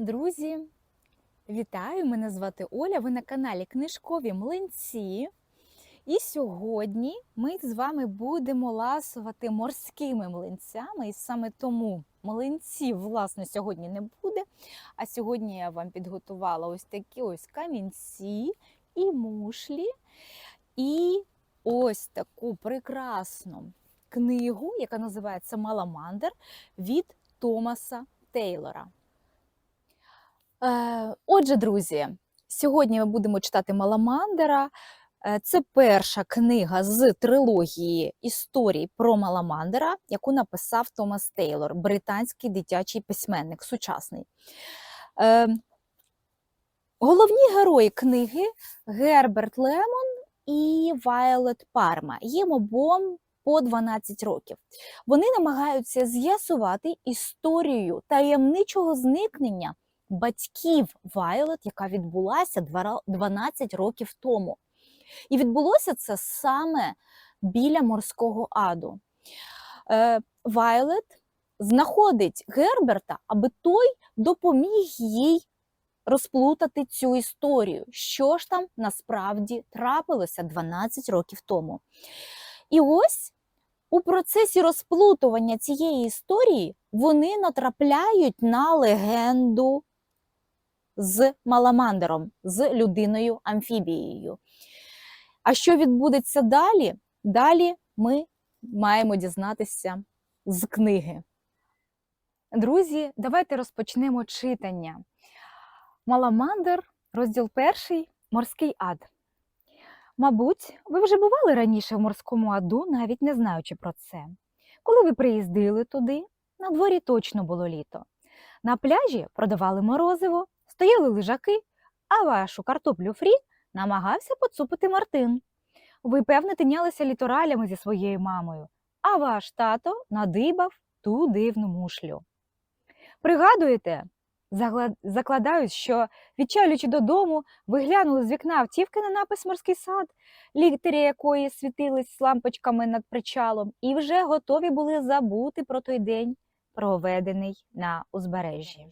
Друзі, вітаю! Мене звати Оля. Ви на каналі Книжкові Млинці. І сьогодні ми з вами будемо ласувати морськими млинцями. І саме тому млинців, власне, сьогодні не буде. А сьогодні я вам підготувала ось такі ось камінці і мушлі. І ось таку прекрасну книгу, яка називається Маламандер від Томаса Тейлора. Е, Отже, друзі, сьогодні ми будемо читати Маламандера. Е, Це перша книга з трилогії історій про Маламандера, яку написав Томас Тейлор, британський дитячий письменник, сучасний. Е, Головні герої книги Герберт Лемон і Вайолет Парма. Їм обом по 12 років. Вони намагаються з'ясувати історію таємничого зникнення батьків Вайолет, яка відбулася 12 років тому. І відбулося це саме біля морського аду. Е, Вайолет знаходить Герберта, аби той допоміг їй розплутати цю історію, що ж там насправді трапилося 12 років тому. І ось у процесі розплутування цієї історії вони натрапляють на легенду з Маламандером, з людиною амфібією. А що відбудеться далі? Далі ми маємо дізнатися з книги. Друзі, давайте розпочнемо читання. Маламандер, розділ перший Морський ад. Мабуть, ви вже бували раніше в морському аду, навіть не знаючи про це. Коли ви приїздили туди, на дворі точно було літо. На пляжі продавали морозиво, стояли лежаки, а вашу картоплю фрі намагався поцупити Мартин. Ви, певне, тинялися літоралями зі своєю мамою, а ваш тато надибав ту дивну мушлю. Пригадуєте, закладають, що, відчалюючи додому, ви глянули з вікна автівки на напис Морський сад, літері якої світились лампочками над причалом, і вже готові були забути про той день, проведений на узбережжі.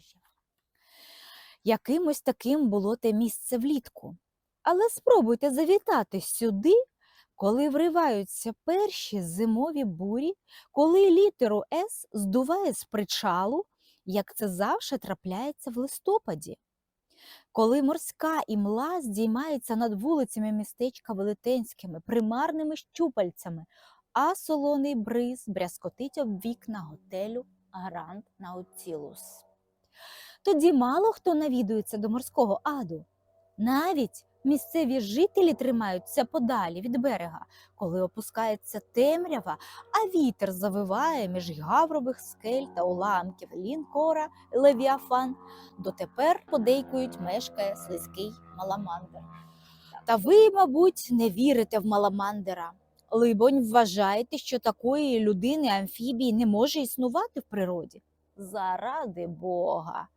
Якимось таким було те місце влітку. Але спробуйте завітати сюди, коли вриваються перші зимові бурі, коли літеру С здуває з причалу, як це завжди трапляється в листопаді. Коли морська імла здіймається над вулицями містечка велетенськими примарними щупальцями, а солоний бриз брязкотить об вікна готелю Гранд Наутілус. Тоді мало хто навідується до морського аду. Навіть місцеві жителі тримаються подалі від берега, коли опускається темрява, а вітер завиває між гаврових скель та уламків лінкора Левіафан, дотепер подейкують мешкає слизький маламандер. Та ви, мабуть, не вірите в маламандера. Либонь, вважаєте, що такої людини амфібії не може існувати в природі? Заради Бога.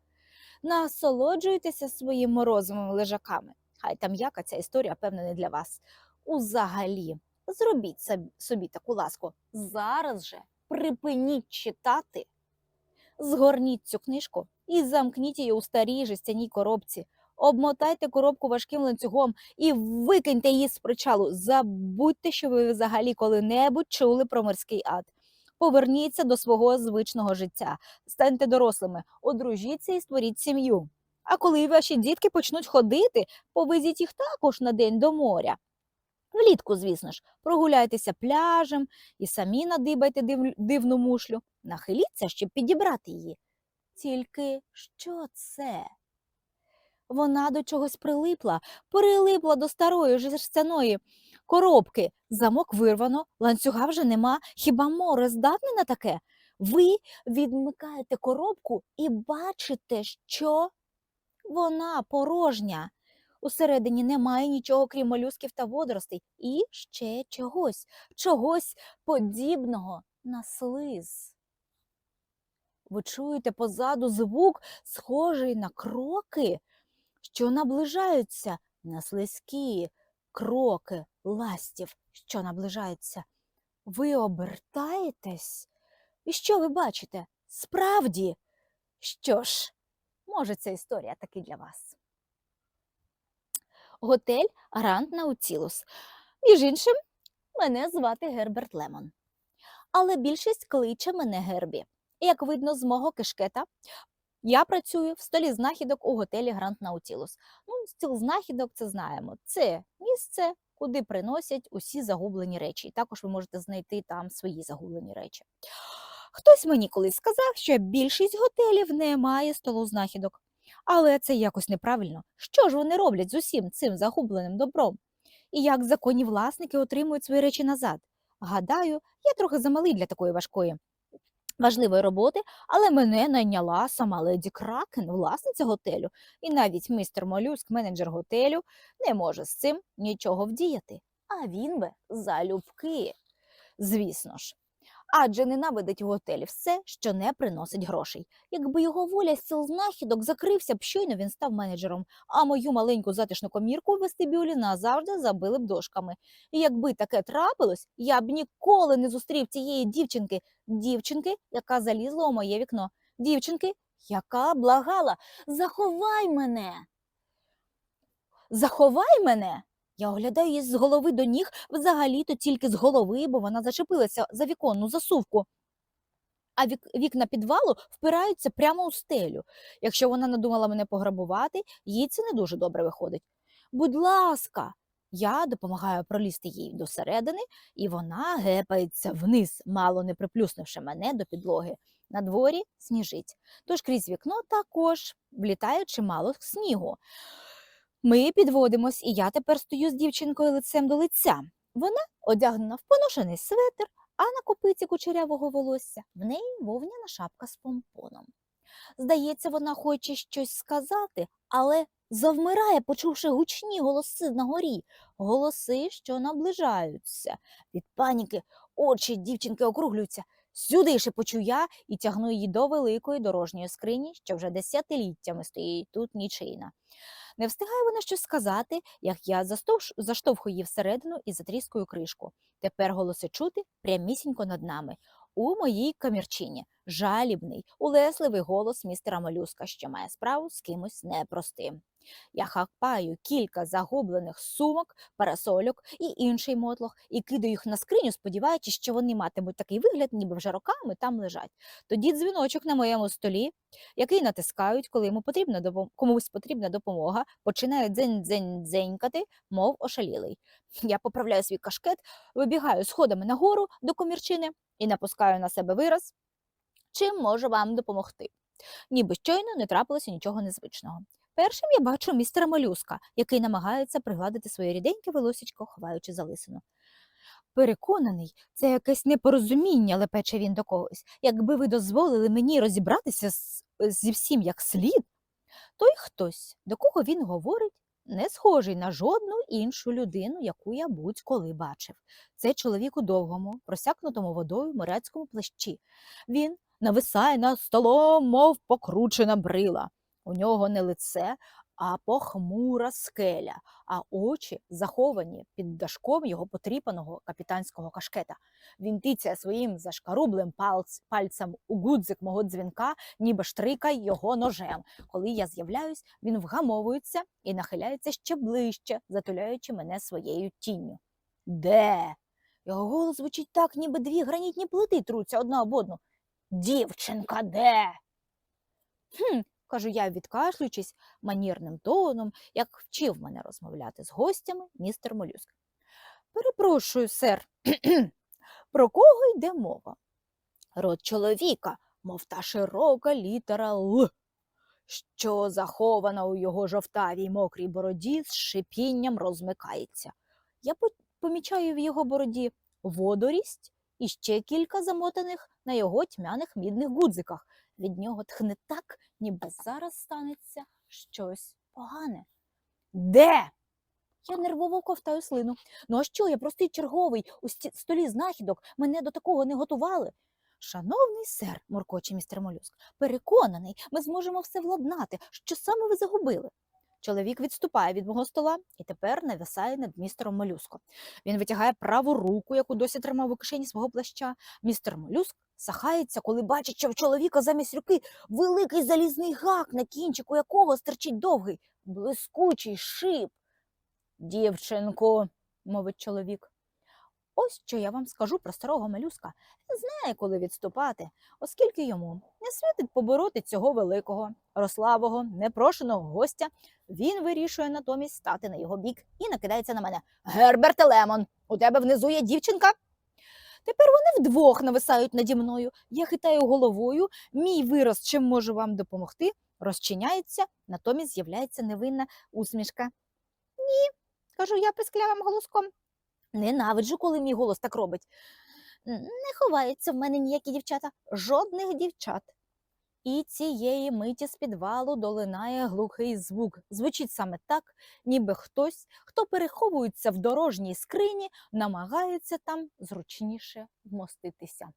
Насолоджуйтеся своїми морозовими лежаками. Хай там яка ця історія, певно, не для вас. Узагалі, зробіть собі таку ласку. Зараз же припиніть читати, згорніть цю книжку і замкніть її у старій жестяній коробці. Обмотайте коробку важким ланцюгом і викиньте її з причалу. Забудьте, що ви взагалі коли-небудь чули про морський ад. Поверніться до свого звичного життя, станьте дорослими, одружіться і створіть сім'ю. А коли ваші дітки почнуть ходити, повезіть їх також на день до моря. Влітку, звісно ж, прогуляйтеся пляжем і самі надибайте див- дивну мушлю. Нахиліться, щоб підібрати її. Тільки що це? Вона до чогось прилипла, прилипла до старої жерстяної коробки. Замок вирвано, ланцюга вже нема. Хіба море здатне на таке? Ви відмикаєте коробку і бачите, що вона порожня. Усередині немає нічого, крім молюсків та водоростей, і ще чогось, чогось подібного на слиз. Ви чуєте позаду звук, схожий на кроки, що наближаються на слизькі кроки ластів, що наближаються. Ви обертаєтесь? І що ви бачите? Справді? Що ж, Може, ця історія таки для вас. Готель Гранд Наутілус. Між іншим, мене звати Герберт Лемон. Але більшість кличе мене Гербі. Як видно з мого кишкета, я працюю в столі знахідок у готелі Гранд Наутілус. Ну, стіл знахідок це знаємо. Це місце, куди приносять усі загублені речі. І також ви можете знайти там свої загублені речі. Хтось мені колись сказав, що більшість готелів не має столу знахідок. Але це якось неправильно. Що ж вони роблять з усім цим загубленим добром? І як законні власники отримують свої речі назад? Гадаю, я трохи замалий для такої важкої важливої роботи, але мене найняла сама леді Кракен, власниця готелю, і навіть містер Молюск, менеджер готелю, не може з цим нічого вдіяти. А він би залюбки, звісно ж. Адже ненавидить у готелі все, що не приносить грошей. Якби його воля стіл знахідок закрився б, щойно він став менеджером, а мою маленьку затишну комірку в вестибюлі назавжди забили б дошками. І якби таке трапилось, я б ніколи не зустрів цієї дівчинки, дівчинки, яка залізла у моє вікно, дівчинки, яка благала заховай мене. Заховай мене. Я оглядаю її з голови до ніг, взагалі-то тільки з голови, бо вона зачепилася за віконну засувку. А вік, вікна підвалу впираються прямо у стелю. Якщо вона надумала мене пограбувати, їй це не дуже добре виходить. Будь ласка, я допомагаю пролізти їй досередини, і вона гепається вниз, мало не приплюснувши мене до підлоги. На дворі сніжить. Тож крізь вікно також влітає чимало снігу. Ми підводимось, і я тепер стою з дівчинкою лицем до лиця. Вона одягнена в поношений светр, а на копиці кучерявого волосся в неї вовняна шапка з помпоном. Здається, вона хоче щось сказати, але завмирає, почувши гучні голоси на горі, голоси, що наближаються. Від паніки очі дівчинки округлюються. Сюди шепочу я і тягну її до великої дорожньої скрині, що вже десятиліттями стоїть тут нічийна. Не встигає вона щось сказати, як я заштовхую всередину і затріскую кришку. Тепер голоси чути прямісінько над нами. У моїй камірчині жалібний, улесливий голос містера Малюска, що має справу з кимось непростим. Я хапаю кілька загублених сумок, парасольок і інший мотлох і кидаю їх на скриню, сподіваючись, що вони матимуть такий вигляд, ніби вже роками там лежать. Тоді дзвіночок на моєму столі, який натискають, коли йому потрібна допом- комусь потрібна допомога, починає дзень-дзень-дзенькати, мов ошалілий. Я поправляю свій кашкет, вибігаю сходами нагору до комірчини і напускаю на себе вираз, чим можу вам допомогти. Ніби щойно не трапилося нічого незвичного. Першим я бачу містера Молюска, який намагається пригладити своє ріденьке волосічко, ховаючи залисину. Переконаний, це якесь непорозуміння, лепече він до когось. Якби ви дозволили мені розібратися з, зі всім як слід, той хтось, до кого він говорить, не схожий на жодну іншу людину, яку я будь-коли бачив. Це чоловік у довгому, просякнутому водою моряцькому плащі. Він нависає над столом, мов покручена брила. У нього не лице, а похмура скеля, а очі заховані під дашком його потріпаного капітанського кашкета. Він тицяє своїм зашкарублим палц, пальцем у гудзик мого дзвінка, ніби штрикає його ножем. Коли я з'являюсь, він вгамовується і нахиляється ще ближче, затуляючи мене своєю тінню. Де? Його голос звучить так, ніби дві гранітні плити труться одна об одну. Дівчинка, де? Хм, кажу я, відкашлюючись манірним тоном, як вчив мене розмовляти з гостями містер Молюск. Перепрошую, сер, про кого йде мова? Род чоловіка, мов та широка літера Л, що захована у його жовтавій мокрій бороді з шипінням розмикається. Я помічаю в його бороді водорість і ще кілька замотаних на його тьмяних мідних гудзиках. Від нього тхне так, ніби зараз станеться щось погане. Де? Я нервово ковтаю слину. Ну а що, я простий черговий у столі знахідок, мене до такого не готували. Шановний сер, моркоче містер Молюск, переконаний, ми зможемо все владнати. Що саме ви загубили? Чоловік відступає від мого стола і тепер нависає над містером Молюско. Він витягає праву руку, яку досі тримав у кишені свого плаща. Містер Молюск сахається, коли бачить, що в чоловіка замість руки великий залізний гак, на кінчику якого стирчить довгий, блискучий шип. Дівчинку, мовить чоловік. Ось що я вам скажу про старого малюска. Він знає, коли відступати, оскільки йому не світить побороти цього великого, рославого, непрошеного гостя. Він вирішує натомість стати на його бік і накидається на мене. Герберте Лемон, у тебе внизу є дівчинка. Тепер вони вдвох нависають наді мною. Я хитаю головою, мій вираз, чим можу вам допомогти, розчиняється, натомість з'являється невинна усмішка. Ні, кажу я писклявим голоском. Ненавиджу, коли мій голос так робить. Не ховаються в мене ніякі дівчата, жодних дівчат. І цієї миті з підвалу долинає глухий звук. Звучить саме так, ніби хтось, хто переховується в дорожній скрині, намагається там зручніше вмоститися.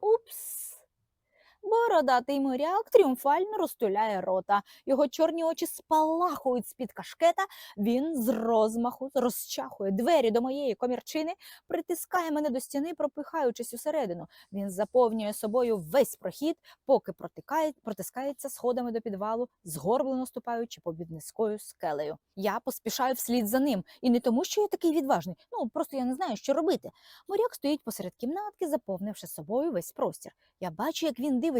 Упс! Бородатий моряк тріумфально розтуляє рота. Його чорні очі спалахують з-під кашкета. Він з розмаху розчахує двері до моєї комірчини, притискає мене до стіни, пропихаючись усередину. Він заповнює собою весь прохід, поки протискається сходами до підвалу, згорблено ступаючи попід низькою скелею. Я поспішаю вслід за ним, і не тому, що я такий відважний. Ну просто я не знаю, що робити. Моряк стоїть посеред кімнатки, заповнивши собою весь простір. Я бачу, як він дивиться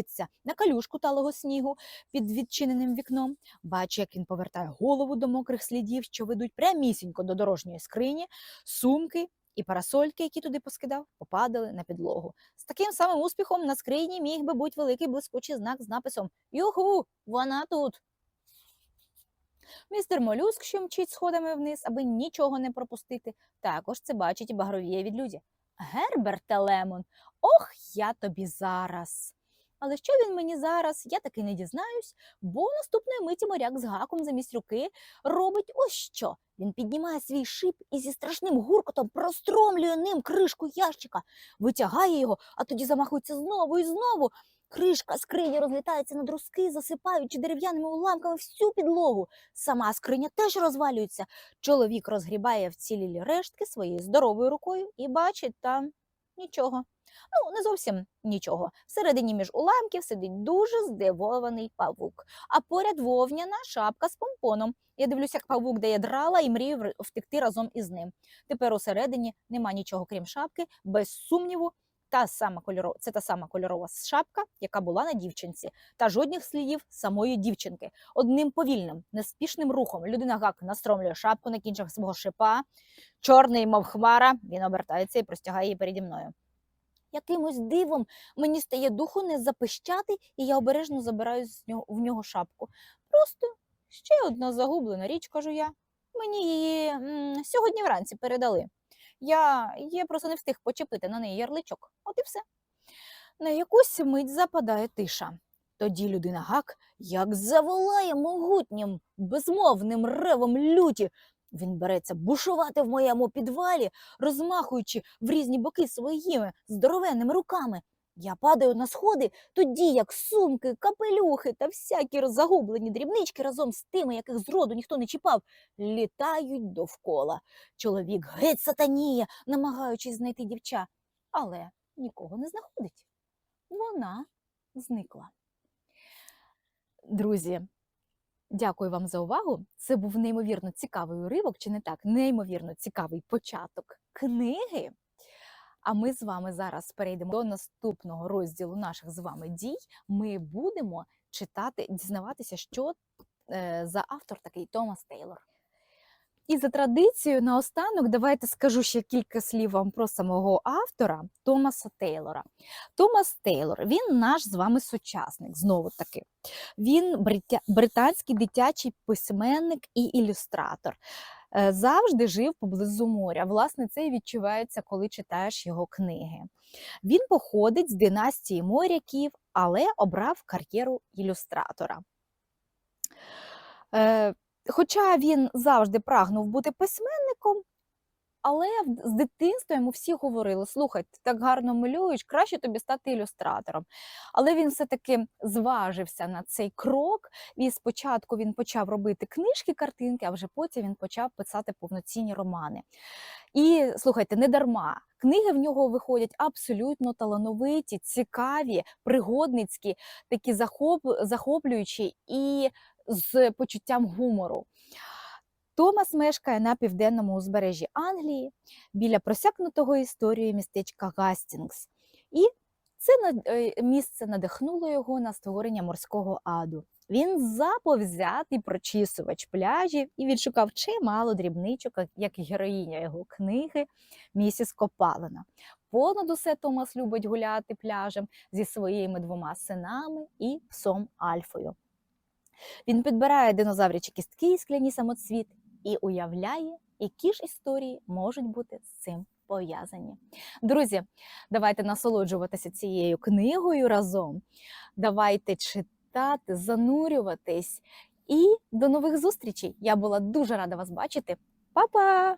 на калюшку талого снігу під відчиненим вікном. Бачу, як він повертає голову до мокрих слідів, що ведуть прямісінько до дорожньої скрині, сумки і парасольки, які туди поскидав, попадали на підлогу. З таким самим успіхом на скрині міг би бути великий блискучий знак з написом Юху, вона тут. Містер Молюск, що мчить сходами вниз, аби нічого не пропустити, також це бачить і багровіє від люді. Герберте Лемон, ох, я тобі зараз. Але що він мені зараз, я таки не дізнаюсь, бо наступної миті моряк з гаком замість руки робить ось що. Він піднімає свій шип і зі страшним гуркотом простромлює ним кришку ящика, витягає його, а тоді замахується знову і знову. Кришка скрині розлітається на друзки, засипаючи дерев'яними уламками всю підлогу. Сама скриня теж розвалюється. Чоловік розгрібає вцілілі рештки своєю здоровою рукою і бачить там нічого. Ну, не зовсім нічого. Всередині між уламків сидить дуже здивований павук, а поряд вовняна шапка з помпоном. Я дивлюся, як павук дає драла і мрію втекти разом із ним. Тепер усередині нема нічого, крім шапки, без сумніву. Та сама кольорова, це та сама кольорова шапка, яка була на дівчинці, та жодних слідів самої дівчинки. Одним повільним, неспішним рухом людина гак настромлює шапку на кінчах свого шипа, чорний, мов хмара, він обертається і простягає її переді мною. Якимось дивом мені стає духу не запищати, і я обережно забираю з нього, в нього шапку. Просто ще одна загублена річ, кажу я. Мені її м, сьогодні вранці передали. Я, я просто не встиг почепити на неї ярличок. От і все. На якусь мить западає тиша. Тоді людина гак як заволає могутнім, безмовним ревом люті. Він береться бушувати в моєму підвалі, розмахуючи в різні боки своїми здоровенними руками. Я падаю на сходи, тоді як сумки, капелюхи та всякі загублені дрібнички разом з тими, яких зроду ніхто не чіпав, літають довкола. Чоловік геть сатаніє, намагаючись знайти дівча, але нікого не знаходить. Вона зникла. Друзі, дякую вам за увагу. Це був неймовірно цікавий уривок, чи не так? Неймовірно цікавий початок книги. А ми з вами зараз перейдемо до наступного розділу наших з вами дій. Ми будемо читати, дізнаватися, що е, за автор такий Томас Тейлор. І за традицією, наостанок, давайте скажу ще кілька слів вам про самого автора Томаса Тейлора. Томас Тейлор, він наш з вами сучасник, знову таки. Він британський дитячий письменник і ілюстратор. Е, Завжди жив поблизу моря. Власне, це і відчувається, коли читаєш його книги. Він походить з династії моряків, але обрав кар'єру ілюстратора. Е, Хоча він завжди прагнув бути письменником, але з дитинства йому всі говорили: слухай, ти так гарно малюєш, краще тобі стати ілюстратором. Але він все-таки зважився на цей крок. І спочатку він почав робити книжки, картинки, а вже потім він почав писати повноцінні романи. І слухайте, не дарма. Книги в нього виходять абсолютно талановиті, цікаві, пригодницькі, такі захоп, захоплюючі і з почуттям гумору. Томас мешкає на південному узбережжі Англії біля просякнутого історією містечка Гастінгс. І це е, місце надихнуло його на створення морського аду. Він заповзятий прочісувач пляжів і відшукав чимало дрібничок, як- героїня його книги Місіс Копалина. Понад усе Томас любить гуляти пляжем зі своїми двома синами і псом Альфою. Він підбирає динозаврячі кістки і скляні самоцвіт і уявляє, які ж історії можуть бути з цим пов'язані. Друзі, давайте насолоджуватися цією книгою разом. Давайте читати, занурюватись. І до нових зустрічей. Я була дуже рада вас бачити. Па-па!